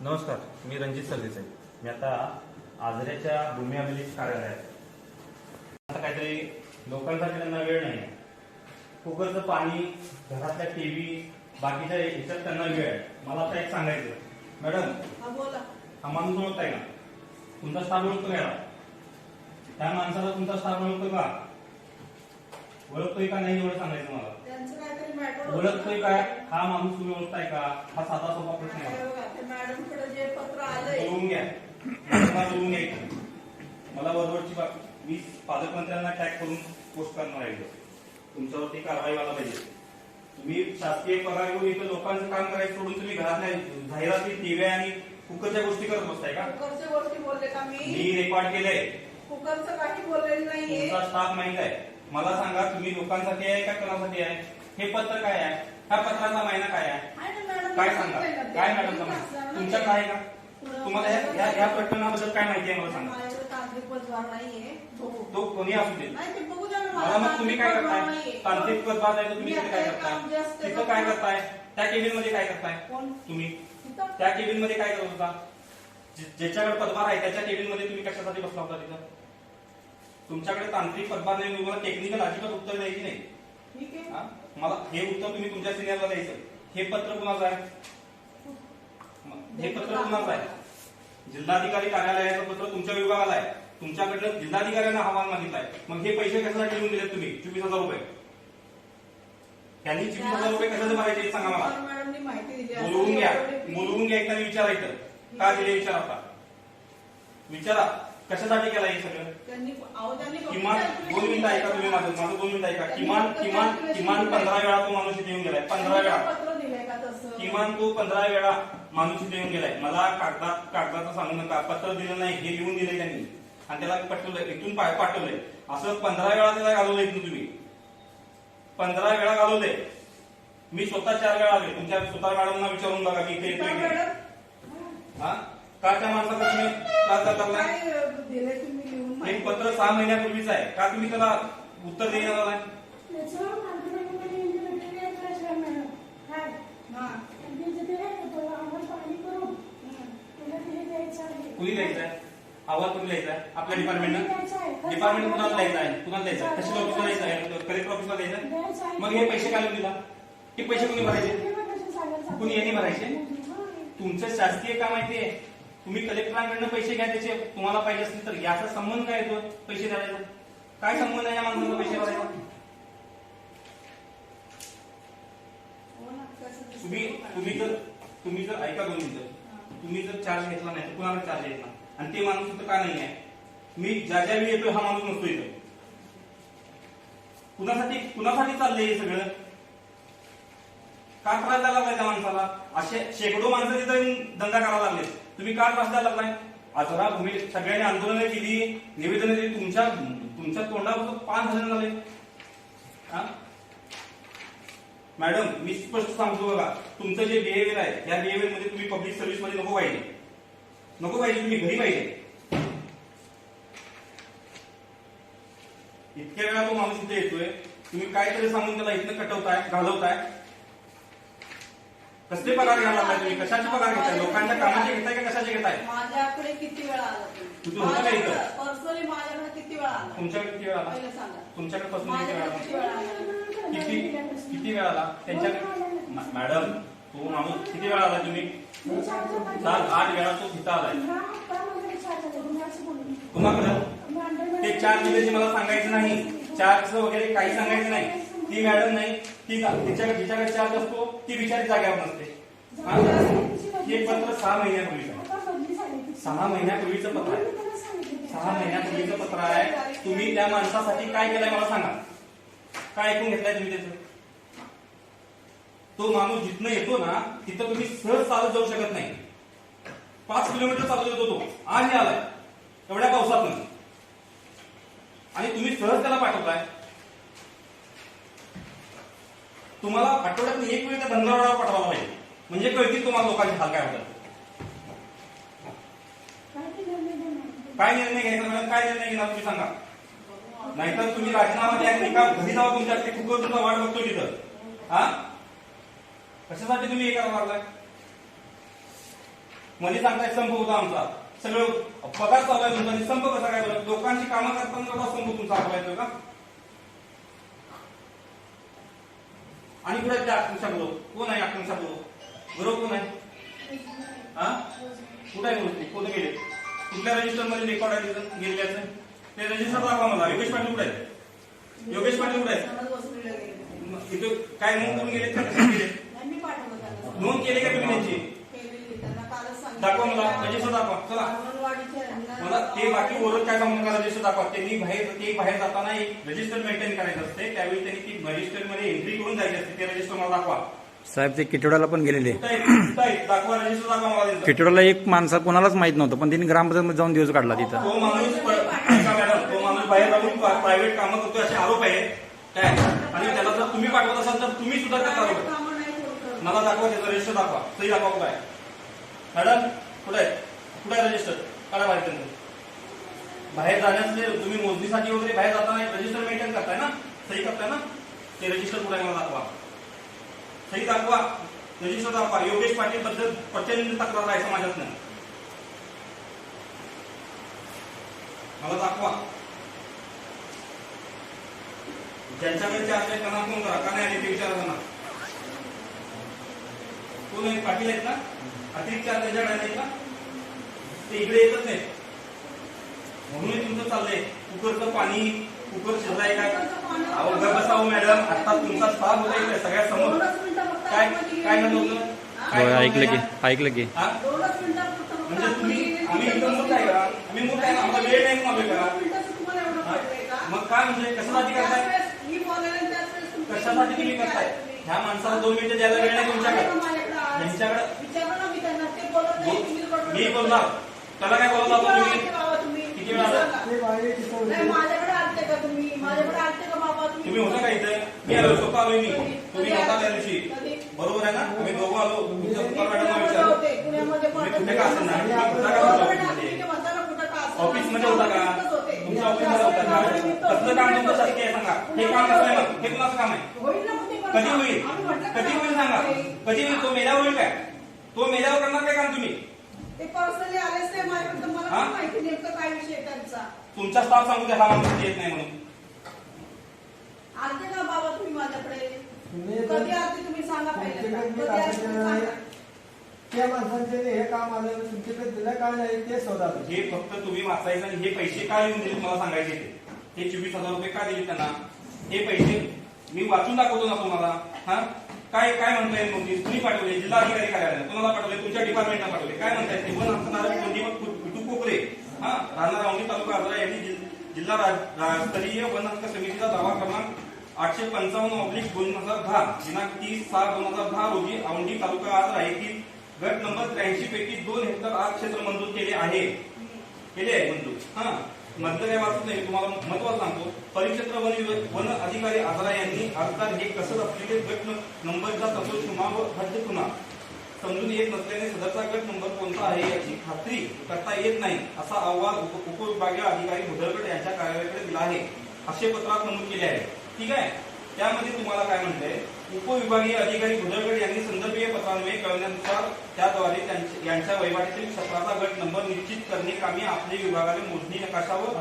नमस्कार मी रणजित सरदेसाई. मी आता आजऱ्याच्या भूमी अभिलेख कार्यालयात. आता काहीतरी लोकांसाठी त्यांना वेळ नाही. कुकरचं पाणी घरातल्या टीव्ही बाकीच्या ह्याच्यात त्यांना वेळ आहे. मला आता एक सांगायचं मॅडम हा बोला. माणूस ओळखताय का? तुमचा स्टाफ ओळखतो का? त्या माणसाला तुमचा स्टाफ ओळखतो का? ओळखतोय का नाही एवढं सांगायचं मला. मॅटर ओळखतोय काय? हा माणूस तुम्ही ओळखताय का? हा साधा सोपा प्रश्न आहे. मॅडमकडे जे पत्र आलंय बोलवून घ्या. मला बोलवून घ्या इथं. मला वरवरची बा- मी पालकमंत्र्यांना टॅग करून पोस्ट करणार आहे इथं. तुमच्यावरती कारवाई व्हायला पाहिजे. तुम्ही शासकीय पगार घेऊन इथं लोकांचं काम करायचं सोडून तुम्ही घरातल्या जाहिराती टीव्ही आणि कुकरच्या गोष्टी करत बसताय का? कुकरच्या गोष्टी बोलले का मी? मी रेकॉर्ड केलंय. कुकरचं काही बोललेलं नाहीये. तुमचा स्टाफ माहीत आहे. मला सांगा तुम्ही लोकांसाठी आहे का कोणासाठी आहे? हे पत्र काय आहे? ह्या पत्राचा महिना काय आहे? काय सांगा? काय मॅडम सांगा तुमच्याकडे आहे का? तुम्हाला या- प्रकरणाबद्दल काय माहिती आहे मला सांगा. तो कोणी असू दे. मला. मग तुम्ही काय करताय. तांत्रिक पदभार आहे तर तुम्ही काय करताय? तिथं काय करताय? त्या केबिनमध्ये काय करताय? तुम्ही? त्या केबिनमध्ये काय करत होता? ज्याच्याकडे पदभार आहे त्याच्या केबिनमध्ये तुम्ही कशासाठी बसला होता तिथं? तुमच्याकडे तांत्रिक पदभार नाही तुम्हाला टेक्निकल अजिबात उत्तर द्यायची नाही? मला हे उत्तर तुम्ही तुमच्या सिनियरला द्यायचं. हे पत्र कुणाचं आहे? हे पत्र कुणाचं आहे? जिल्हाधिकारी कार्यालयाचं पत्र तुमच्या विभागाला आहे. तुमच्याकडनं जिल्हाधिकाऱ्यांना अहवाल मागितलाय मग हे पैसे कशासाठी देऊन दिलेत तुम्ही? चोवीस हजार रुपये. त्यांनी चोवीस हजार रुपये कशाचे भरायचे सांगा मला. बोलवून घ्या. बोलवून घ्या एकदा विचारायचं. का दिले विचारा आता? विचारा. कशासाठी केलं हे सगळं? किमान दोन मिनिटं ऐका तुम्ही माझं माझं दोन मिनिटं ऐका. किमान किमान किमान पंधरा वेळा तो माणूस इथे येऊन गेलाय. पंधरा वेळा. किमान तो पंधरा वेळा माणूस इथे येऊन गेलाय. मला कागदात कागदाचं सांगू नका. पत्र दिलं नाही हे लिहून दिले त्यांनी. आणि त्याला पाठवलंय इथून पाठवलंय. असं पंधरा वेळा त्याला घालवलंय इथून तुम्ही. पंधरा वेळा घालवलंय. मी स्वतः चार वेळा आले तुमच्या स्वतः मॅडमना विचारून बघा की इथे येतोय हा? का त्या माणसाचा तुम्ही त्रास करताय काय दिलंय तुम्ही लिहून हे माहिती? पत्र सहा महिन्यापूर्वीच आहे. का तुम्ही त्याला उत्तर हा. आहे करून? तुला ते द्यायचं आहे. कुणी अहवाल कुणी द्यायचा आपल्या डिपार्टमेंटनं आहे. डिपार्टमेंट कुणाला द्यायचं आहे. कुणाला द्यायचं आहे? तहसील ऑफिसला द्यायचं आहे? कलेक्टर ऑफिसला द्यायचं आहे? आहे. मग हे पैसे काय दिला. हे पैसे कुणी भरायचे? कुणी यांनी भरायचे? हा. तुमचं शासकीय काम आहे ते. तुम्ही कलेक्टरांकडनं पैसे घ्या त्याचे तुम्हाला पाहिजे असतील तर याचा संबंध काय येतो पैसे द्यायचा. काय संबंध आहे या माणसाचा पैसे भरायचा तुम्ही तुम्ही जर तुम्ही जर ऐका दोन मिनिटं. तुम्ही जर चार्ज घेतला नाही तर कुणाला चार्ज घेतला आणि ते माणूस इथं का नाही आहे मी ज्या ज्या वेळी येतोय हा माणूस नसतो इथं. कुणासाठी कुणासाठी चाललंय हे सगळं? का त्रास द्यायला लागलाय त्या माणसाला? असे शेकडो माणसं तिथं येऊन दंगा करायला लागले तुम्ही का त्रास द्यायला लागलाय? आजरा तुम्ही सगळ्यांनी आंदोलनं केली निवेदन दिली तुमच्या तुमच्या तोंडावर पाच हजार झाले हा? मॅडम मी स्पष्ट सांगतो बघा तुमचं जे बिहेवियर आहे या बिहेवियरमध्ये तुम्ही पब्लिक सर्व्हिसमध्ये नको पाहिजे. नको पाहिजे तुम्ही घरी पाहिजे. इतक्या वेळा तो माणूस इथे येतोय तुम्ही काहीतरी सांगून त्याला इथनं कटवताय घालवताय. कसले पगार घ्यायला लागलाय तुम्ही? कशाचे पगार घेताय? लोकांच्या कामाचे घेताय का कशाचे घेताय? माझ्याकडे किती वेळा आला तुझं होतं का इथं? पर्सनली माझ्याकडे किती वेळा आला? तुमच्याकडे किती वेळा आला? पहिलं सांगा. तुमच्याकडे पासून किती वेळा माझ्याकडे आला किती वेळा आला? किती किती वेळा आला? त्यांच्याकडे मा- मॅडम तो माणूस किती वेळा आला तुम्ही. सात आठ वेळा तो तिथं आलाय. अंडरवेअर- ते चार दिवशी मला सांगायचं नाही. चार्ज वगैरे काही सांगायचं नाही. ती मॅडम नाही. ती तिच्याकडे जिच्याकडे चार्ज असतो ती बिचारी जाग्यावर नसते. हा? पत्र सहा महिन्यापूर्वीचं. सहा महिन्यापूर्वीचं पत्र आहे. सहा महिन्यापूर्वीचं पत्र आहे. तुम्ही त्या माणसासाठी काय केलंय मला सांगा. काय ऐकून घेतलंय तुम्ही त्याचं? तो माणूस जिथनं येतो ना तिथं तुम्ही सहज चालत जाऊ शकत नाही. पाच किलोमीटर चालत येतो तो. आज आलाय. एवढ्या पावसातून. आणि तुम्ही सहज त्याला पाठवताय. तुम्हाला आठवड्यात एक वेळी त्या धनगरवाड्यावर पाठवायला पाहिजे. म्हणजे कळतील तुम्हाला लोकांचे हाल काय होतात. काय निर्णय घ्यायचा मॅडम? काय निर्णय घेणार तुम्ही सांगा. नाहीतर तुम्ही राजीनामा द्या एका घरी जावा तुमच्या? ते कुकर तुमचा वाट बघतो तिथं. हा? कशासाठी तुम्ही हे करायला लागलाय? मध्ये सांगताय संप होता आमचा. सगळं पगार चालू आहे तुमचा. संप कसा काय लोकांची कामं करताना संप तुमचा आपला येतोय का? आणि कुठे ते आकांक्षा बरोबर कोण आहे आकांक्षा बरोबर बरोबर कोण आहे? हा? कुठे आहे गोष्टी कोण गेले? कुठल्या रजिस्टरमध्ये रेकॉर्ड आहे तिथं? गेलेल्याचं ते रजिस्टर दाखवा मला. योगेश पाटील कुठे आहे योगेश पाटील कुठे आहे इथं काय नोंद करून गेले? नोंद केली का तुम्ही त्यांची केलेली त्यांना कालच सांगितलं दाखवा मला रजिस्टर दाखवा चला. मला ते बाकी ओरड काय सांगू नका रजिस्टर दाखवा. त्यांनी बाहेर ते बाहेर जाताना एक रजिस्टर मेंटेन करायचं असते. त्यावेळी त्यांनी ती रजिस्टरमध्ये एंट्री करून जायची असते. ते रजिस्टर मला दाखवा. साहेब ते किटोड्याला पण गेलेले? दाखवा रजिस्टर दाखवा मला त्यांचं. किटोड्याला एक माणसा कोणालाच माहीत नव्हतं पण त्यांनी ग्रामपंचायत जाऊन दिवस काढला तिथं. तो माणूस प- ऐका मॅडम तो माणूस बाहेर जाऊन प्रायव्हेट कामं करतोय असे आरोप आहे काय? आणि त्याला जर तुम्ही पाठवत असाल तर तुम्ही सुद्धा त्याचा आरोप. आहे. कामं करू. मला दाखवा त्याचं रजिस्टर दाखवा. सही दाखवा आहे. मॅडम कुठे आहे? कुठे आहे रजिस्टर काढा बाहेर तुम्ही बाहेर जाण्याचे तुम्ही मोजणीसाठी वगैरे बाहेर जाताना रजिस्टर मेंटेन करताय ना? सही करताय ना? ते रजिस्टर कुठे आहे मला दाखवा. सही दाखवा. रजिस्टर दाखवा. योगेश पाटील बद्दल प्रचंड तक्रार आहे समाजात मला दाखवा. ज्यांच्याकडे चार्ज आहे त्यांना फोन करा का नाही आले ते विचारा त्यांना. कोण आहे? पाटील आहेत ना? अतिरिक्त त्यांच्याकडे आहेत ना ते इकडे येतच नाहीत. म्हणून हे तुमचं चाललंय. कुकरचं पाणी कुकर शिजलाय काय अहो बसावं मॅडम. आता तुमचा स्टाफ होता इकडे सगळ्या समोर. काय काय. म्हणत होतं? हा? ऐकलं की? ऐकलं की. हा? म्हणजे तुम्ही. आम्ही इथं मूर्ख आहे का? आम्ही मूर्ख आहे ना? आम्हाला वेळ नाही हा? मग काय म्हणजे कशासाठी करताय कशासाठी तुम्ही करताय? ह्या माणसाला दोन मिनिटं द्यायला वेळ नाही तुमच्याकडे. विचारलं ना मी त्यांना ते बोलत नाही तुम्हीच बडबड मी करताय. बोलणार त्याला काय बोलत होता तुम्ही बाबा तुम्ही? किती वेळा आला? नाही माझ्याकडे आलते का तुम्ही माझ्याकडे आलते का बाबा तुम्ही होता का इथे मी आलो स्वतः आलोय मी कधी? तुम्ही कधी नव्हता त्या आले? दिवशी कधी? बरोबर आहे ना आम्ही दोघं आलो तुमच्या मी स्वतः मॅडमला पुण्यामध्ये विचारलं होते. पुण्यामध्ये तुम्ही पण- कुठे का असेल ना तुम्ही कुठं का बरोबर होता आहे ना, ऑफिसमध्ये? तुम्ही ते म्हणता ना कुठं का असेल. ऑफिसमध्ये होता का तिथंच होते. तुमच्या ऑफिसमध्ये होता का कसलं काम तुमचं आहे सांगा हे काम कसं आहे मग हे कुणाचं काम आहे होईल ना ते. कधी होईल? कधी? होईल सांगा. कधी होईल? तो मेल्यावर होईल काय? तो मेल्यावर करणार काय काम तुम्ही? ते पर्सनली आलेच नाही माझ्याकडे. मला हा? माहिती नेमकं काय विषय आहे त्यांचा. तुमचा स्टाफ सांगू द्या हा माणूस येत नाही म्हणून. आलते का बाबा तुम्ही माझ्याकडे? तुम्ही कधी आलते तुम्ही सांगा पहिल्यांदा. कधी आलते तुम्ही सांगा. त्या माणसांचे हे काम आलं तुमच्याकडे दिलं काय नाही ते शोधा हे फक्त तुम्ही वाचायचं आणि हे पैसे का येऊन दिले मला सांगायचे ते? हे चोवीस हजार रुपये का दिले त्यांना? हे पैसे मी वाचून दाखवतो ना तुम्हाला. हा? काय काय म्हणताय नोटीस तुम्ही पाठवले जिल्हाधिकारी कार्यालयाला तुम्हाला पाठवले तुमच्या डिपार्टमेंटला पाठवले. काय म्हणताय ते वन कुटू कोकरे हा? राहणार औंढी तालुका आजरा यांनी जिल्हा राज- वन हक्क समितीचा दावा क्रमांक आठशे पंचावन्न ऑब्लिक दोन हजार दहा दिनांक तीस सहा दोन हजार दहा रोजी औंढी तालुका आजरा येथील गट नंबर त्र्याऐंशी पैकी दोन हेक्टर आग क्षेत्र मंजूर केले आहे. केले आहे मंजूर. हा? नंतर हे वाचत नाही तुम्हाला महत्वाचं सांगतो. परिक्षेत्र वन वन अधिकारी आजरा यांनी अर्थात हे कसं असलेले गट नंबरचा तसंच खुणा व हद्द खुणा समजून येत नसल्याने सदरचा गट नंबर कोणता आहे याची खात्री करता येत नाही असा अहवाल उपविभागीय अधिकारी भुदरगड यांच्या कार्यालयाकडे दिला आहे. असे पत्रात नमूद केले आहे. ठीक आहे? त्यामध्ये तुम्हाला काय म्हणतंय उपविभागीय अधिकारी भुदरगड यांनी संदर्भीय पत्रान्वये कळवल्यानुसार त्याद्वारे यांच्या वैवाहिक क्षेत्राचा गट नंबर निश्चित करणे कामी आपले विभागाने मोजणी नकाशावर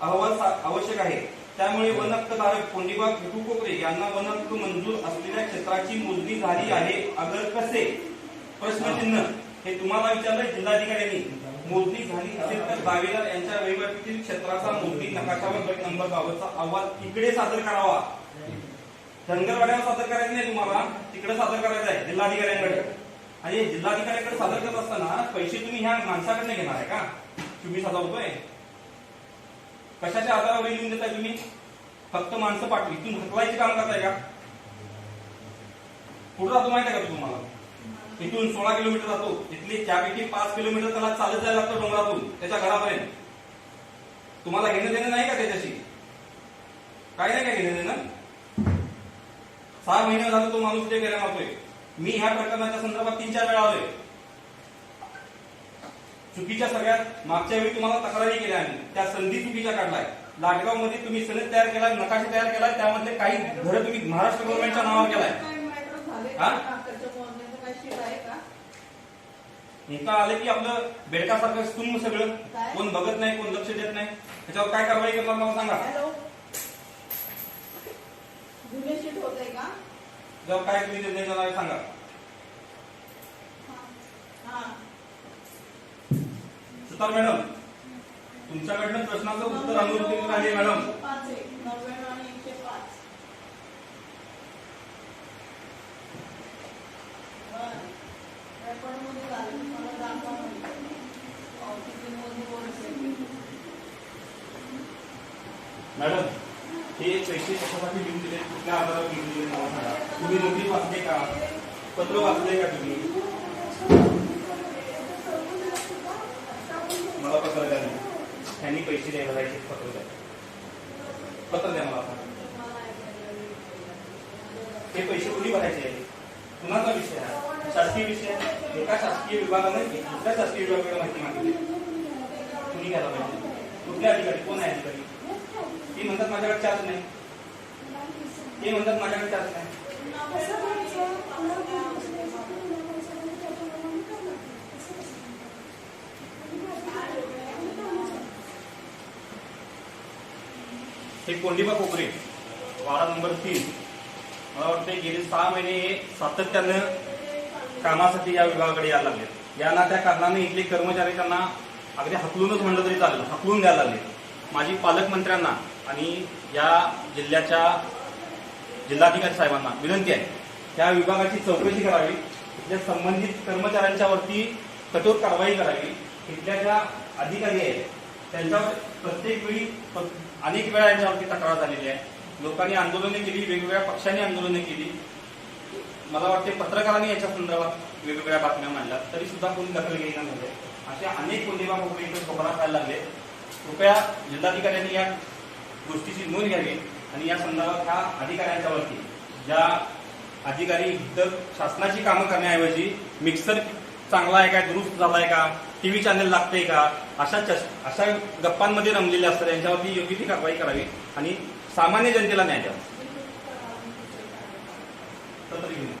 अहवाल आवश्यक आहे. त्यामुळे वन हक्कधारक कोंडीबा कुटू कोकरे यांना वन हक्क मंजूर असलेल्या क्षेत्राची मोजणी झाली आहे. अगर कसे? प्रश्नचिन्ह. हे तुम्हाला विचारलंय जिल्हाधिकाऱ्यांनी. मोजणी झाली असेल तर दावेदार यांच्या वैवाहिक क्षेत्राचा मोजणी नकाशावर गट नंबर बाबतचा अहवाल इकडे सादर करावा. धनगरवाड्यावर सादर करायचं नाही तुम्हाला. तिकडे सादर करायचं आहे जिल्हाधिकाऱ्यांकडे. आणि जिल्हाधिकाऱ्यांकडे सादर करत असताना पैसे तुम्ही ह्या माणसाकडे घेणार आहे का? तुम्ही सजावतोय कशाच्या आधारावर लिहून देताय तुम्ही? फक्त माणसं पाठवी. इथून हकलायचे काम करताय का? कुठं जातो माहिती आहे का तुम्हाला? इथून सोळा किलोमीटर जातो. इथली त्यापैकी पाच किलोमीटर त्याला चालत जायला लागतं डोंगरातून त्याच्या घरापर्यंत. तुम्हाला घेणं देणं नाही का त्याच्याशी? काय नाही काय घेणं देणं सहा महिने झालं तो माणूस ते गेला मारतोय मी ह्या प्रकरणाच्या संदर्भात तीन चार वेळा आलोय. चुकीच्या सगळ्यात मागच्या वेळी तुम्हाला तक्रारी केल्या आम्ही त्या संधी चुकीच्या काढलाय. लाटगावमध्ये तुम्ही सनद तयार केलाय नकाशे तयार केलाय त्यामधले काही घरं तुम्ही महाराष्ट्र गव्हर्नमेंटच्या नावावर केलाय. हा? का? त्याच्या मोजण्याचं काय शीट आहे का इथं आलं की आपलं बेडकासारखं स्तुंभ सगळं? कोण बघत नाही कोण लक्ष देत नाही. त्याच्यावर काय कारवाई करणार मला सांगा हॅलो गुन्हे शीट होत आहे का त्याच्यावर काय तुम्ही घेणार आहे सांगा. हा सुतार मॅडम तुमच्याकडनं प्रश्नाचं उत्तर अनुत्तर आहे मॅडम. मॅडम हे पैसे कशासाठी लिहून दिले कुठल्या आधारावर लिहून दिले मला सांगा तुम्ही नोटीस वाचले का पत्र वाचले का तुम्ही मला पत्र द्या नाही. त्यांनी पैसे द्यायला जायचे पत्र द्या पत्र द्या मला आता. हे पैसे कुणी भरायचे आहे कुणाचा विषय आहे शासकीय विषय आहे एका शासकीय विभागाने दुसऱ्या शासकीय विभागाकडे माहिती मागितली कुणी घ्यायला पाहिजे कुठल्या अधिकारी कोण आहे अधिकारी ती म्हणतात माझ्याकडे चार्ज नाही. ती म्हणतात माझ्याकडे चार्ज नाही. हे कोंडिबा कोपरे वाडा नंबर तीन. मला वाटतं गेले सहा महिने हे सातत्यानं कामासाठी या विभागाकडे यायला लागले यांना त्या कारणाने इथले कर्मचारी त्यांना अगदी हकलूनच म्हणलं तरी चालेल हकलून द्यायला लागले माझी पालकमंत्र्यांना आणि या जिल्ह्याच्या जिल्हाधिकारी साहेबांना विनंती आहे त्या विभागाची चौकशी करावी इथल्या संबंधित कर्मचाऱ्यांच्या वरती कठोर कारवाई करावी. इथल्या ज्या अधिकारी आहेत त्यांच्यावर प्रत्येक वेळी प- अनेक वेळा यांच्यावरती तक्रार झालेली आहे. लोकांनी आंदोलने केली वेगवेगळ्या पक्षांनी आंदोलने केली. मला वाटते पत्रकारांनी याच्या संदर्भात वेगवेगळ्या बातम्या मांडल्या तरी सुद्धा कोणी दखल घेईना नव्हते अशा अनेक कोंडीबा कोपरे इथे लागले. कृपया जिल्हाधिकाऱ्यांनी या गोष्टीची नोंद घ्यावी. आणि या संदर्भात ह्या अधिकाऱ्यांच्या वरती ज्या अधिकारी इतर शासनाची कामं करण्याऐवजी मिक्सर चांगला आहे का दुरुस्त झालाय का टीव्ही चॅनल लागते का अशा चश अशा गप्पांमध्ये रमलेले असतात यांच्यावरती योग्य ती कारवाई करावी आणि सामान्य जनतेला न्याय द्यावा.